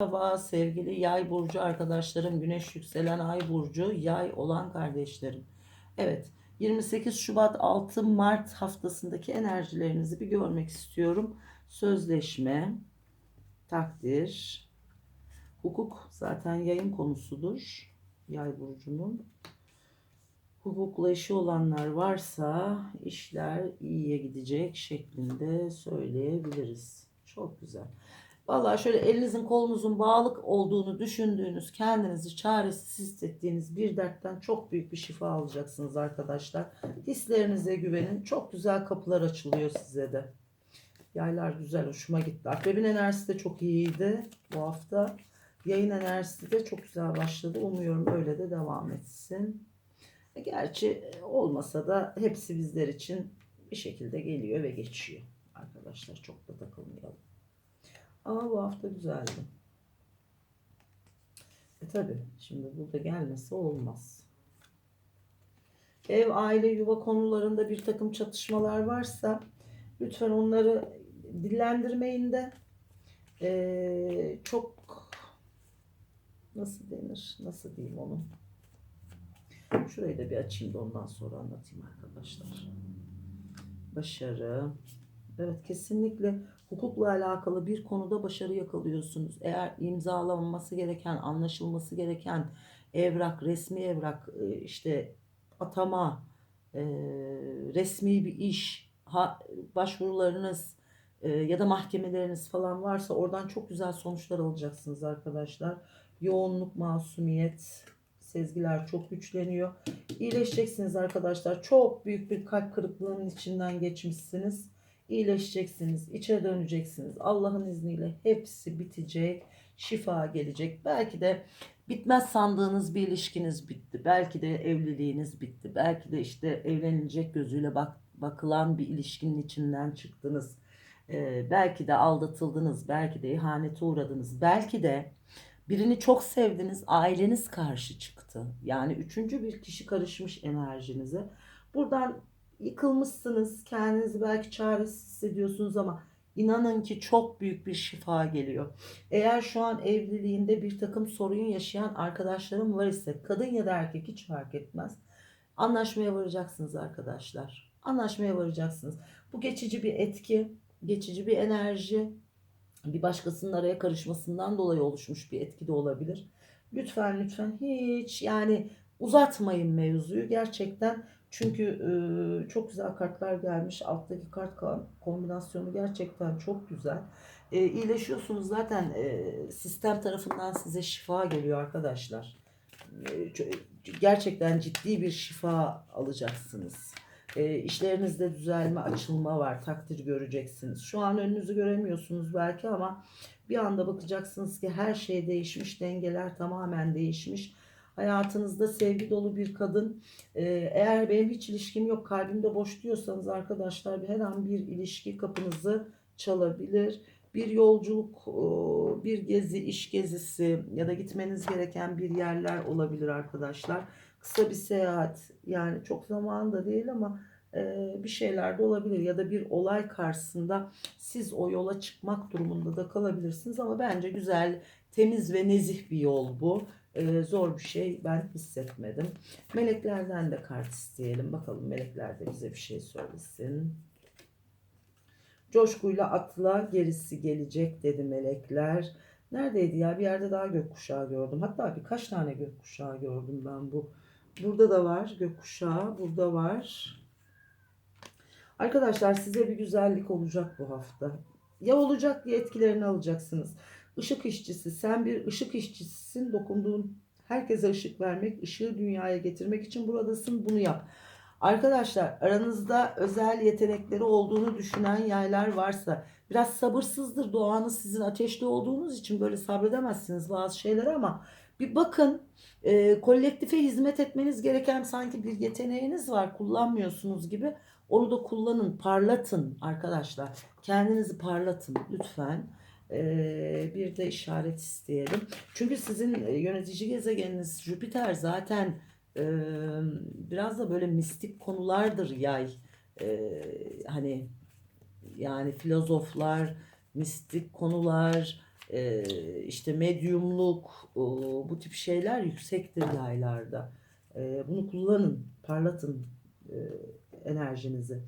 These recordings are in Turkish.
Merhaba sevgili yay burcu arkadaşlarım, güneş yükselen ay burcu, yay olan kardeşlerim. Evet, 28 Şubat 6 Mart haftasındaki enerjilerinizi bir görmek istiyorum. Sözleşme, takdir, hukuk zaten yayın konusudur. Yay burcunun. Hukukla işi olanlar varsa işler iyiye gidecek şeklinde söyleyebiliriz. Çok güzel. Vallahi şöyle elinizin kolunuzun bağlık olduğunu düşündüğünüz, kendinizi çaresiz hissettiğiniz bir dertten çok büyük bir şifa alacaksınız arkadaşlar. Hislerinize güvenin. Çok güzel kapılar açılıyor size de. Yaylar güzel, hoşuma gitti. Akrebin enerjisi de çok iyiydi bu hafta. Yayın enerjisi de çok güzel başladı. Umuyorum öyle de devam etsin. E, Gerçi olmasa da hepsi bizler için bir şekilde geliyor ve geçiyor. Arkadaşlar çok da takılmayalım. Ama bu hafta güzeldi. E tabi şimdi burada gelmesi olmaz. Ev, aile, yuva konularında bir takım çatışmalar varsa lütfen onları dillendirmeyin de e, çok nasıl denir, nasıl diyeyim onu. Şurayı da bir açayım da ondan sonra anlatayım arkadaşlar. Başarı. Evet kesinlikle hukukla alakalı bir konuda başarı yakalıyorsunuz. Eğer imzalanması gereken, anlaşılması gereken evrak, resmi evrak, e, işte atama, e, resmi bir iş, başvurularınız e, ya da mahkemeleriniz falan varsa oradan çok güzel sonuçlar alacaksınız arkadaşlar. Yoğunluk, masumiyet, sezgiler çok güçleniyor. İyileşeceksiniz arkadaşlar. Çok büyük bir kalp kırıklığının içinden geçmişsiniz iyileşeceksiniz, içe döneceksiniz. Allah'ın izniyle hepsi bitecek, şifa gelecek. Belki de bitmez sandığınız bir ilişkiniz bitti. Belki de evliliğiniz bitti. Belki de işte evlenilecek gözüyle bak bakılan bir ilişkinin içinden çıktınız. Ee, belki de aldatıldınız, belki de ihanete uğradınız. Belki de birini çok sevdiniz, aileniz karşı çıktı. Yani üçüncü bir kişi karışmış enerjinize. Buradan yıkılmışsınız, kendinizi belki çaresiz hissediyorsunuz ama inanın ki çok büyük bir şifa geliyor. Eğer şu an evliliğinde bir takım sorun yaşayan arkadaşlarım var ise kadın ya da erkek hiç fark etmez. Anlaşmaya varacaksınız arkadaşlar. Anlaşmaya varacaksınız. Bu geçici bir etki, geçici bir enerji, bir başkasının araya karışmasından dolayı oluşmuş bir etki de olabilir. Lütfen lütfen hiç yani uzatmayın mevzuyu. Gerçekten çünkü e, çok güzel kartlar gelmiş. Alttaki kart ka- kombinasyonu gerçekten çok güzel. E, iyileşiyorsunuz zaten e, sistem tarafından size şifa geliyor arkadaşlar. E, gerçekten ciddi bir şifa alacaksınız. E, işlerinizde düzelme, açılma var. Takdir göreceksiniz. Şu an önünüzü göremiyorsunuz belki ama bir anda bakacaksınız ki her şey değişmiş, dengeler tamamen değişmiş. Hayatınızda sevgi dolu bir kadın ee, eğer benim hiç ilişkim yok kalbimde boş diyorsanız arkadaşlar her an bir ilişki kapınızı çalabilir. Bir yolculuk, e, bir gezi, iş gezisi ya da gitmeniz gereken bir yerler olabilir arkadaşlar. Kısa bir seyahat yani çok zamanında değil ama e, bir şeyler de olabilir ya da bir olay karşısında siz o yola çıkmak durumunda da kalabilirsiniz ama bence güzel, temiz ve nezih bir yol bu. E, zor bir şey ben hissetmedim. Meleklerden de kart isteyelim. Bakalım melekler de bize bir şey söylesin. Coşkuyla atla gerisi gelecek dedi melekler. Neredeydi ya? Bir yerde daha gökkuşağı gördüm. Hatta birkaç tane gökkuşağı gördüm ben bu. Burada da var gökkuşağı. Burada var. Arkadaşlar size bir güzellik olacak bu hafta. Ya olacak ya etkilerini alacaksınız. Işık işçisi. Sen bir ışık işçisisin. Dokunduğun herkese ışık vermek, ışığı dünyaya getirmek için buradasın. Bunu yap. Arkadaşlar aranızda özel yetenekleri olduğunu düşünen yaylar varsa biraz sabırsızdır. Doğanız sizin ateşli olduğunuz için böyle sabredemezsiniz bazı şeyler ama bir bakın e, kolektife hizmet etmeniz gereken sanki bir yeteneğiniz var kullanmıyorsunuz gibi. Onu da kullanın, parlatın arkadaşlar. Kendinizi parlatın lütfen. Bir de işaret isteyelim. Çünkü sizin e, yönetici gezegeniniz Jüpiter zaten biraz da böyle mistik konulardır yay. Hani yani filozoflar, mistik konular, işte medyumluk bu tip şeyler yüksektir yaylarda. Bunu kullanın, parlatın enerjinizi.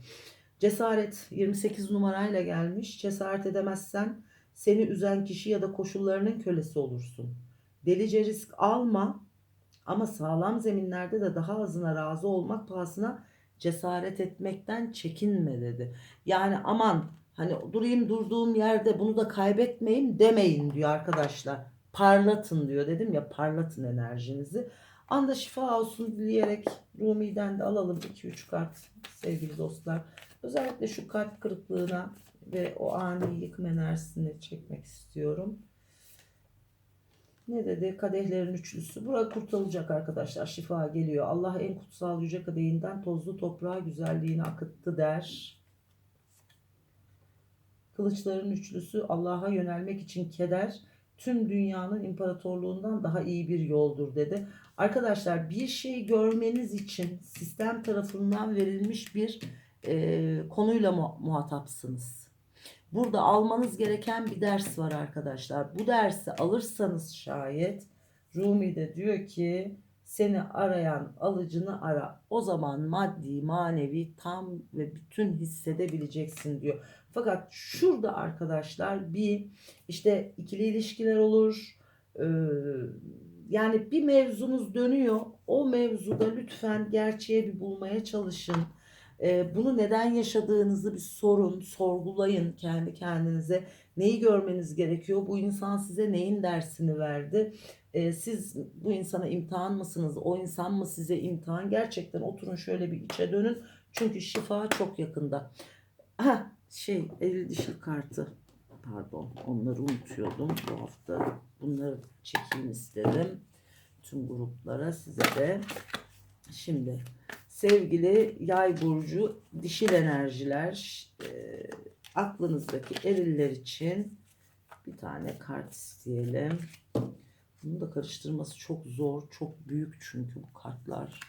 Cesaret 28 numarayla gelmiş. Cesaret edemezsen seni üzen kişi ya da koşullarının kölesi olursun. Delice risk alma ama sağlam zeminlerde de daha azına razı olmak pahasına cesaret etmekten çekinme dedi. Yani aman hani durayım durduğum yerde bunu da kaybetmeyeyim demeyin diyor arkadaşlar. Parlatın diyor dedim ya parlatın enerjinizi. Anda şifa olsun dileyerek Rumi'den de alalım 2-3 kart sevgili dostlar. Özellikle şu kalp kırıklığına ve o ani yıkım enerjisini çekmek istiyorum. Ne dedi? Kadehlerin üçlüsü. Bura kurtulacak arkadaşlar. Şifa geliyor. Allah en kutsal yüce kadehinden tozlu toprağa güzelliğini akıttı der. Kılıçların üçlüsü Allah'a yönelmek için keder tüm dünyanın imparatorluğundan daha iyi bir yoldur dedi. Arkadaşlar bir şey görmeniz için sistem tarafından verilmiş bir e, konuyla mu- muhatapsınız. Burada almanız gereken bir ders var arkadaşlar. Bu dersi alırsanız şayet Rumi de diyor ki seni arayan alıcını ara. O zaman maddi manevi tam ve bütün hissedebileceksin diyor. Fakat şurada arkadaşlar bir işte ikili ilişkiler olur. Ee, yani bir mevzunuz dönüyor. O mevzuda lütfen gerçeği bir bulmaya çalışın. Ee, bunu neden yaşadığınızı bir sorun, sorgulayın kendi kendinize. Neyi görmeniz gerekiyor? Bu insan size neyin dersini verdi? Ee, siz bu insana imtihan mısınız? O insan mı size imtihan? Gerçekten oturun şöyle bir içe dönün. Çünkü şifa çok yakında. Ha şey eril dişil kartı. Pardon onları unutuyordum bu hafta. Bunları çekeyim istedim. Tüm gruplara size de. Şimdi sevgili yay burcu dişil enerjiler e, aklınızdaki eriller için bir tane kart isteyelim. Bunu da karıştırması çok zor, çok büyük çünkü bu kartlar.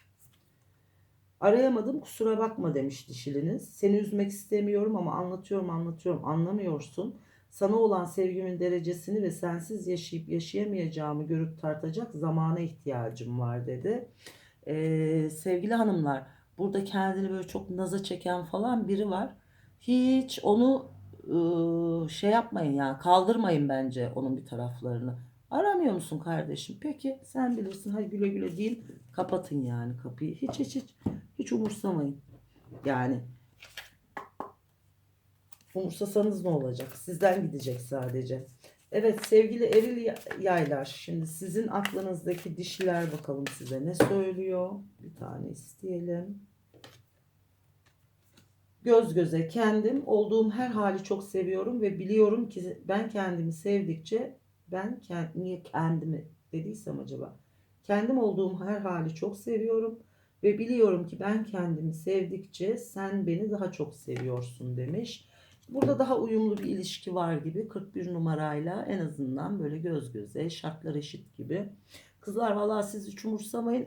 Arayamadım kusura bakma demiş dişiliniz. Seni üzmek istemiyorum ama anlatıyorum anlatıyorum anlamıyorsun. Sana olan sevgimin derecesini ve sensiz yaşayıp yaşayamayacağımı görüp tartacak zamana ihtiyacım var dedi. Ee, sevgili hanımlar burada kendini böyle çok naza çeken falan biri var. Hiç onu ıı, şey yapmayın yani kaldırmayın bence onun bir taraflarını. Aramıyor musun kardeşim? Peki sen bilirsin. Hadi güle güle deyin. Kapatın yani kapıyı. Hiç hiç hiç hiç umursamayın. Yani umursasanız ne olacak? Sizden gidecek sadece. Evet sevgili eril ya- yaylar. Şimdi sizin aklınızdaki dişiler bakalım size ne söylüyor. Bir tane isteyelim. Göz göze kendim olduğum her hali çok seviyorum ve biliyorum ki ben kendimi sevdikçe ben kend, niye kendimi dediysem acaba kendim olduğum her hali çok seviyorum ve biliyorum ki ben kendimi sevdikçe sen beni daha çok seviyorsun demiş. Burada daha uyumlu bir ilişki var gibi 41 numarayla en azından böyle göz göze şartlar eşit gibi. Kızlar vallahi siz hiç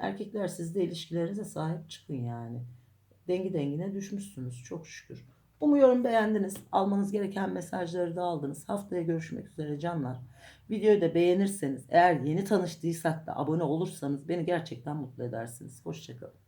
erkekler siz de ilişkilerinize sahip çıkın yani. Dengi dengine düşmüşsünüz çok şükür. Umuyorum beğendiniz. Almanız gereken mesajları da aldınız. Haftaya görüşmek üzere canlar. Videoyu da beğenirseniz eğer yeni tanıştıysak da abone olursanız beni gerçekten mutlu edersiniz. Hoşçakalın.